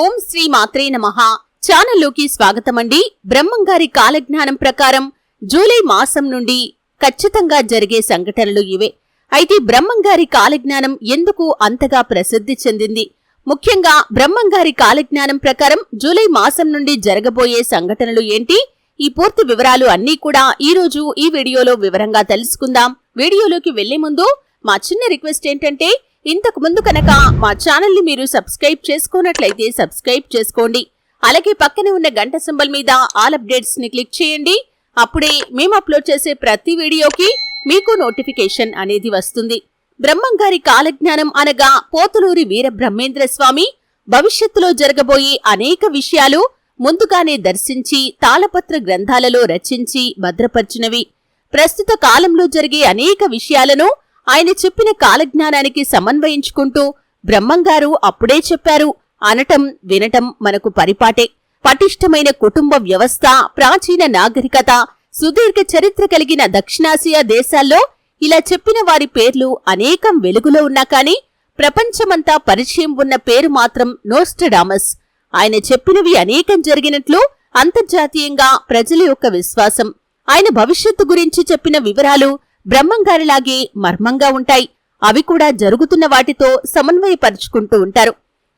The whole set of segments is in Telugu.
ఓం శ్రీ మాత్రే నమః. ఛానల్లోకి స్వాగతమండి. బ్రహ్మంగారి కాలజ్ఞానం ప్రకారం జూలై మాసం నుండి ఖచ్చితంగా జరిగే సంఘటనలు ఇవే. అయితే బ్రహ్మంగారి కాలజ్ఞానం ఎందుకు అంతగా ప్రసిద్ధి చెందింది? ముఖ్యంగా బ్రహ్మంగారి కాలజ్ఞానం ప్రకారం జూలై మాసం నుండి జరగబోయే సంఘటనలు ఏంటి? ఈ పూర్తి వివరాలు అన్నీ కూడా ఈ రోజు ఈ వీడియోలో వివరంగా తెలుసుకుందాం. వీడియోలోకి వెళ్ళే ముందు మా చిన్న రిక్వెస్ట్ ఏంటంటే ఇంతకు ముందు కనుక మా ఛానల్ని మీరు సబ్స్క్రైబ్ చేసుకున్నట్లయితే సబ్స్క్రైబ్ చేసుకోండి. అలాగే పక్కనే ఉన్న గంట సింబల్ మీద ఆల్ అప్డేట్స్ని క్లిక్ చేయండి. అప్పుడే మేము అప్లోడ్ చేసే ప్రతి వీడియోకి మీకు నోటిఫికేషన్ అనేది వస్తుంది. బ్రహ్మంగారి కాలజ్ఞానం అనగా పోతులూరి వీర బ్రహ్మేంద్ర స్వామి భవిష్యత్తులో జరగబోయే అనేక విషయాలు ముందుగానే దర్శించి తాళపత్ర గ్రంథాలలో రచించి భద్రపరిచినవి. ప్రస్తుత కాలంలో జరిగే అనేక విషయాలను ఆయన చెప్పిన కాలజ్ఞానానికి సమన్వయించుకుంటూ బ్రహ్మంగారు అప్పుడే చెప్పారు అనటం వినటం మనకు పరిపాటే. పటిష్టమైన కుటుంబ వ్యవస్థ ప్రాచీన నాగరికత సుదీర్ఘ చరిత్ర కలిగిన దక్షిణాసియా దేశాల్లో ఇలా చెప్పిన వారి పేర్లు అనేకం వెలుగులో ఉన్నా కానీ ప్రపంచమంతా పరిచయం ఉన్న పేరు మాత్రం నోస్టడామస్. ఆయన చెప్పినవి అనేకం జరిగినట్లు అంతర్జాతీయంగా ప్రజల యొక్క విశ్వాసం. ఆయన భవిష్యత్తు గురించి చెప్పిన వివరాలు బ్రహ్మంగారిలాగే మర్మంగా ఉంటాయి. అవి కూడా జరుగుతున్న వాటితో సమన్వయపరుచుకుంటూ ఉంటారు.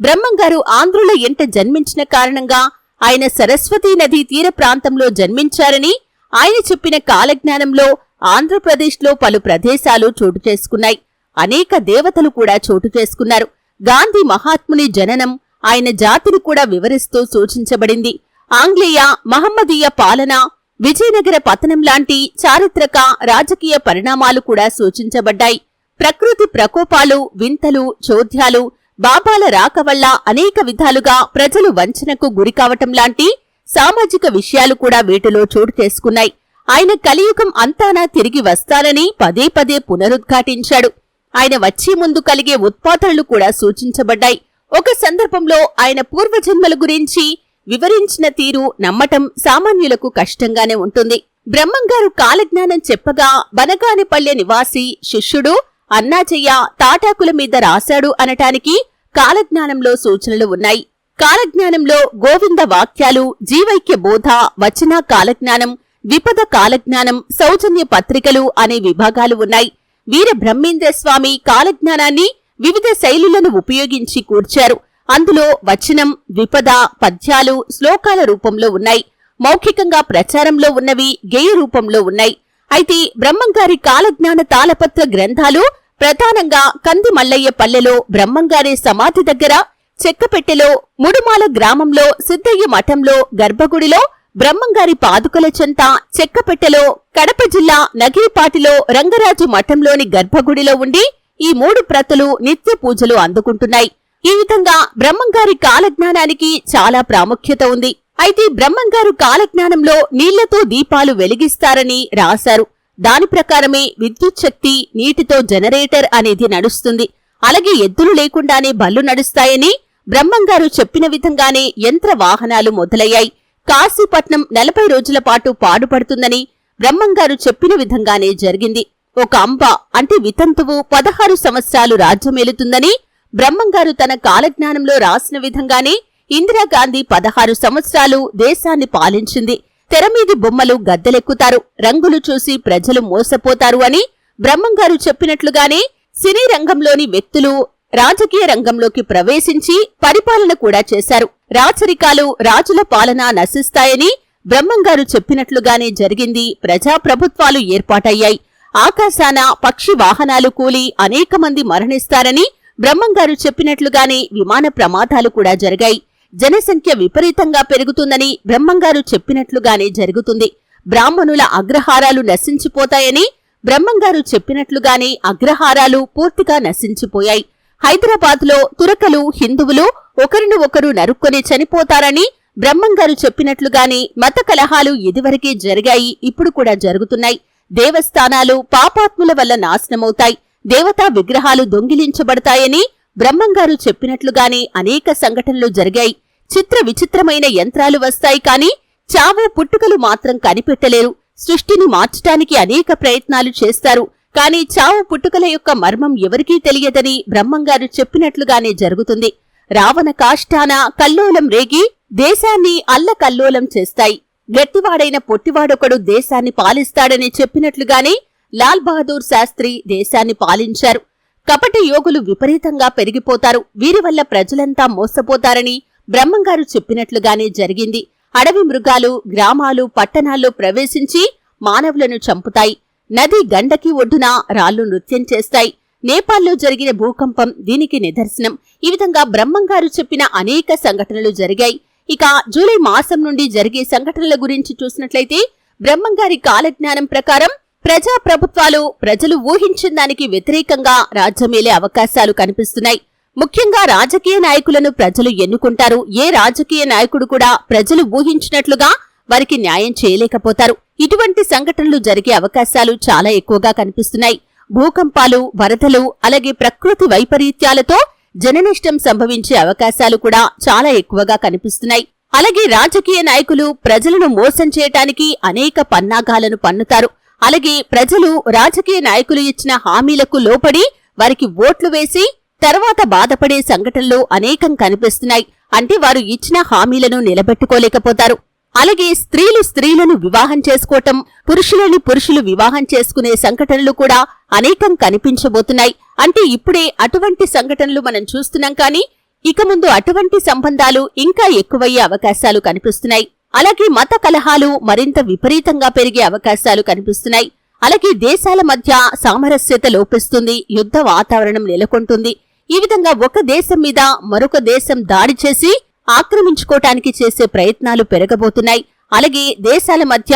బ్రహ్మంగారు ఆంధ్రుల ఎంట జన్మించిన కారణంగా ఆయన సరస్వతీ నదీ తీర ప్రాంతంలో జన్మించారని ఆయన చెప్పిన కాలజ్ఞానంలో ఆంధ్రప్రదేశ్లో పలు ప్రదేశాలు చోటు చేసుకున్నాయి. అనేక దేవతలు కూడా చోటు చేసుకున్నారు. గాంధీ మహాత్ముని జననం ఆయన జాతిని కూడా వివరిస్తూ సూచించబడింది. ఆంగ్లేయ మహమ్మదీయ పాలన విజయనగర పతనం లాంటి చారిత్రక రాజకీయ పరిణామాలు కూడా సూచించబడ్డాయి. ప్రకృతి ప్రకోపాలు వింతలు చోద్యాలు బాబాల రాక వల్ల అనేక విధాలుగా ప్రజలు వంచనకు గురికావటం లాంటి సామాజిక విషయాలు కూడా వీటిలో చోటు చేసుకున్నాయి. ఆయన కలియుగం అంతానా తిరిగి వస్తానని పదే పదే పునరుద్ఘాటించాడు. ఆయన వచ్చే ముందు కలిగే ఉత్పాదనలు కూడా సూచించబడ్డాయి. ఒక సందర్భంలో ఆయన పూర్వజన్మల గురించి వివరించిన తీరు నమ్మటం సామాన్యులకు కష్టంగానే ఉంటుంది. బ్రహ్మంగారు కాలజ్ఞానం చెప్పగా బనగానిపల్లె నివాసి శిష్యుడు అన్నాచయ్య తాటాకుల మీద రాశాడు అనటానికి కాలజ్ఞానంలో సూచనలు ఉన్నాయి. కాలజ్ఞానంలో గోవింద వాక్యాలు జీవైక్య బోధ వచన కాలజ్ఞానం విపద కాలజ్ఞానం సౌజన్య పత్రికలు అనే విభాగాలు ఉన్నాయి. వీర బ్రహ్మేంద్ర స్వామి కాలజ్ఞానాన్ని వివిధ శైలులను ఉపయోగించి కూర్చారు. అందులో వచనం విపద పద్యాలు శ్లోకాల రూపంలో ఉన్నాయి. మౌఖికంగా ప్రచారంలో ఉన్నవి గేయ రూపంలో ఉన్నాయి. అయితే బ్రహ్మంగారి కాలజ్ఞాన తాళపత్ర గ్రంథాలు ప్రధానంగా కంది మల్లయ్య పల్లెలో బ్రహ్మంగారి సమాధి దగ్గర చెక్కపెట్టెలో ముడుమాల గ్రామంలో సిద్ధయ్య మఠంలో గర్భగుడిలో బ్రహ్మంగారి పాదుకల చెంత చెక్కపెట్టెలో కడప జిల్లా నగిరిపాటిలో రంగరాజు మఠంలోని గర్భగుడిలో ఉండి ఈ మూడు ప్రతులు నిత్య పూజలు అందుకుంటున్నాయి. ఈ విధంగా బ్రహ్మంగారి కాలజ్ఞానానికి చాలా ప్రాముఖ్యత ఉంది. అయితే బ్రహ్మంగారు కాలజ్ఞానంలో నీళ్ళతో దీపాలు వెలిగిస్తారని రాశారు. దాని ప్రకారమే విద్యుత్ శక్తి నీటితో జనరేటర్ అనేది నడుస్తుంది. అలాగే ఎద్దులు లేకుండానే బళ్ళు నడుస్తాయని బ్రహ్మంగారు చెప్పిన విధంగానే యంత్ర వాహనాలు మొదలయ్యాయి. కాశీపట్నం నలభై రోజుల పాటు పాడుపడుతుందని బ్రహ్మంగారు చెప్పిన విధంగానే జరిగింది. ఒక అంబ అంటే వితంతువు పదహారు సంవత్సరాలు రాజ్యమేలుతుందని బ్రహ్మంగారు తన కాలజ్ఞానంలో రాసిన విధంగానే ఇందిరాగాంధీ పదహారు సంవత్సరాలు దేశాన్ని పాలించింది. తెరమీది బొమ్మలు గద్దెలెక్కుతారు. రంగులు చూసి ప్రజలు మోసపోతారు అని బ్రహ్మంగారు చెప్పినట్లుగానే సినీ రంగంలోని వ్యక్తులు రాజకీయ రంగంలోకి ప్రవేశించి పరిపాలన కూడా చేశారు. రాచరికాలు రాజుల పాలన నశిస్తాయని బ్రహ్మంగారు చెప్పినట్లుగానే జరిగింది. ప్రజాప్రభుత్వాలు ఏర్పాటయ్యాయి. ఆకాశాన పక్షి వాహనాలు కూలి అనేక మంది మరణిస్తారని బ్రహ్మంగారు చెప్పినట్లుగానే విమాన ప్రమాదాలు కూడా జరిగాయి. జనసంఖ్య విపరీతంగా పెరుగుతుందని బ్రహ్మంగారు చెప్పినట్లుగానే జరుగుతుంది. బ్రాహ్మణుల అగ్రహారాలు నశించిపోతాయని బ్రహ్మంగారు చెప్పినట్లుగానే అగ్రహారాలు పూర్తిగా నశించిపోయాయి. హైదరాబాద్లో తురకలు హిందువులు ఒకరిని ఒకరు నరుక్కొని చనిపోతారని బ్రహ్మంగారు చెప్పినట్లుగానే మత కలహాలు ఇదివరకే జరిగాయి ఇప్పుడు కూడా జరుగుతున్నాయి. దేవస్థానాలు పాపాత్ముల వల్ల నాశనమవుతాయి. దేవతా విగ్రహాలు దొంగిలించబడతాయని బ్రహ్మంగారు చెప్పినట్లుగానే అనేక సంఘటనలు జరిగాయి. చిత్ర విచిత్రమైన యంత్రాలు వస్తాయి కాని చావు పుట్టుకలు మాత్రం కనిపెట్టలేరు. సృష్టిని మార్చటానికి అనేక ప్రయత్నాలు చేస్తారు. కాని చావు పుట్టుకల యొక్క మర్మం ఎవరికీ తెలియదని బ్రహ్మంగారు చెప్పినట్లుగానే జరుగుతుంది. రావణ కాష్టాన కల్లోలం రేగి దేశాన్ని అల్లకల్లోలం చేస్తాయి. గట్టివాడైన పొట్టివాడొకడు దేశాన్ని పాలిస్తాడని చెప్పినట్లుగానే లాల్ బహదూర్ శాస్త్రి దేశాన్ని పాలించారు. కపట యోగులు విపరీతంగా పెరిగిపోతారు. వీరి వల్ల ప్రజలంతా మోసపోతారని బ్రహ్మంగారు చెప్పినట్లుగానే జరిగింది. అడవి మృగాలు గ్రామాలు పట్టణాల్లో ప్రవేశించి మానవులను చంపుతాయి. నది గండకి ఒడ్డున రాళ్ళు నృత్యం చేస్తాయి. నేపాల్లో జరిగిన భూకంపం దీనికి నిదర్శనం. ఈ విధంగా బ్రహ్మంగారు చెప్పిన అనేక సంఘటనలు జరిగాయి. ఇక జూలై మాసం నుండి జరిగే సంఘటనల గురించి చూసినట్లయితే బ్రహ్మంగారి కాలజ్ఞానం ప్రకారం ప్రజా ప్రభుత్వాలు ప్రజలు ఊహించిన దానికి వ్యతిరేకంగా రాజ్యమేలే అవకాశాలు కనిపిస్తున్నాయి. ముఖ్యంగా రాజకీయ నాయకులను ప్రజలు ఎన్నుకుంటారు. ఏ రాజకీయ నాయకుడు కూడా ప్రజలు ఊహించినట్లుగా వారికి న్యాయం చేయలేకపోతారు. ఇటువంటి సంఘటనలు జరిగే అవకాశాలు చాలా ఎక్కువగా కనిపిస్తున్నాయి. భూకంపాలు వరదలు అలాగే ప్రకృతి వైపరీత్యాలతో జననష్టం సంభవించే అవకాశాలు కూడా చాలా ఎక్కువగా కనిపిస్తున్నాయి. అలాగే రాజకీయ నాయకులు ప్రజలను మోసం చేయటానికి అనేక పన్నాగాలను పన్నుతారు. అలాగే ప్రజలు రాజకీయ నాయకులు ఇచ్చిన హామీలకు లోపడి వారికి ఓట్లు వేసి తర్వాత బాధపడే సంఘటనలు అనేకం కనిపిస్తున్నాయి. అంటే వారు ఇచ్చిన హామీలను నిలబెట్టుకోలేకపోతారు. అలాగే స్త్రీలు స్త్రీలను వివాహం చేసుకోవటం పురుషులని పురుషులు వివాహం చేసుకునే సంఘటనలు కూడా అనేకం కనిపించబోతున్నాయి. అంటే ఇప్పుడే అటువంటి సంఘటనలు మనం చూస్తున్నాం కానీ ఇక ముందు అటువంటి సంబంధాలు ఇంకా ఎక్కువయ్యే అవకాశాలు కనిపిస్తున్నాయి. అలాగే మత కలహాలు మరింత విపరీతంగా పెరిగే అవకాశాలు కనిపిస్తున్నాయి. అలాగే దేశాల మధ్య సామరస్యత లోపిస్తుంది యుద్ధ వాతావరణం నెలకొంటుంది. ఈ విధంగా ఒక దేశం మీద మరొక దేశం దాడి చేసి ఆక్రమించుకోటానికి చేసే ప్రయత్నాలు పెరగబోతున్నాయి. అలాగే దేశాల మధ్య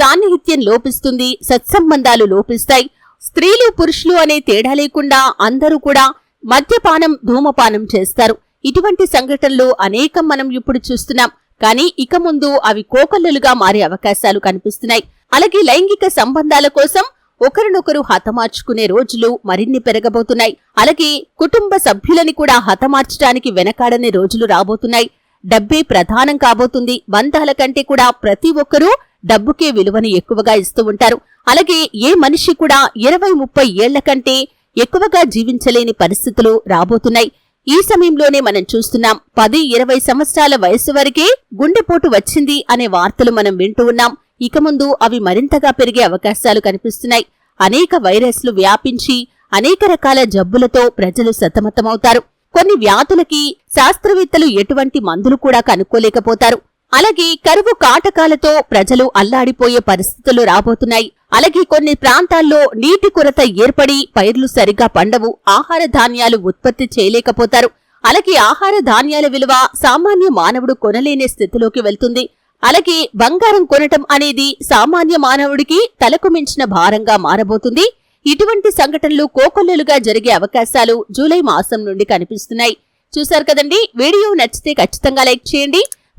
సాన్నిహిత్యం లోపిస్తుంది సత్సంబంధాలు లోపిస్తాయి. స్త్రీలు పురుషులు అనే తేడా లేకుండా అందరూ కూడా మద్యపానం ధూమపానం చేస్తారు. ఇటువంటి సంఘటనలు అనేకం మనం ఇప్పుడు చూస్తున్నాం. కానీ ఇక ముందు అవి కోకల్లులుగా మారే అవకాశాలు కనిపిస్తున్నాయి. అలాగే లైంగిక సంబంధాల కోసం ఒకరినొకరు హతమార్చుకునే రోజులు మరిన్ని పెరగబోతున్నాయి. అలాగే కుటుంబ సభ్యులని కూడా హతమార్చడానికి వెనకాడని రోజులు రాబోతున్నాయి. డబ్బే ప్రధానం కాబోతుంది. బంధాల కంటే కూడా ప్రతి ఒక్కరూ డబ్బుకే విలువను ఎక్కువగా ఇస్తూ ఉంటారు. అలాగే ఏ మనిషి కూడా ఇరవై ముప్పై ఏళ్ళ కంటే ఎక్కువగా జీవించలేని పరిస్థితులు రాబోతున్నాయి. ఈ సమయంలోనే మనం చూస్తున్నాం పది ఇరవై సంవత్సరాల వయస్సు వరకే గుండెపోటు వచ్చింది అనే వార్తలు మనం వింటూ ఉన్నాం. ఇక ముందు అవి మరింతగా పెరిగే అవకాశాలు కనిపిస్తున్నాయి. అనేక వైరస్లు వ్యాపించి అనేక రకాల జబ్బులతో ప్రజలు సతమతమవుతారు. కొన్ని వ్యాధులకి శాస్త్రవేత్తలు ఎటువంటి మందులు కూడా కనుక్కోలేకపోతారు. అలాగే కరువు కాటకాలతో ప్రజలు అల్లాడిపోయే పరిస్థితులు రాబోతున్నాయి. అలాగే కొన్ని ప్రాంతాల్లో నీటి కొరత ఏర్పడి పైర్లు సరిగా పండవు. ఆహార ధాన్యాలు ఉత్పత్తి చేయలేకపోతారు. అలాగే ఆహార ధాన్యాల విలువ సామాన్య మానవుడు కొనలేని స్థితిలోకి వెళ్తుంది. అలాగే బంగారం కొనటం అనేది సామాన్య మానవుడికి తలకు మించిన భారంగా మారబోతుంది. ఇటువంటి సంఘటనలు కోకొల్లలుగా జరిగే అవకాశాలు జూలై మాసం నుండి కనిపిస్తున్నాయి. చూశారు కదండి? వీడియో నచ్చితే ఖచ్చితంగా లైక్ చేయండి.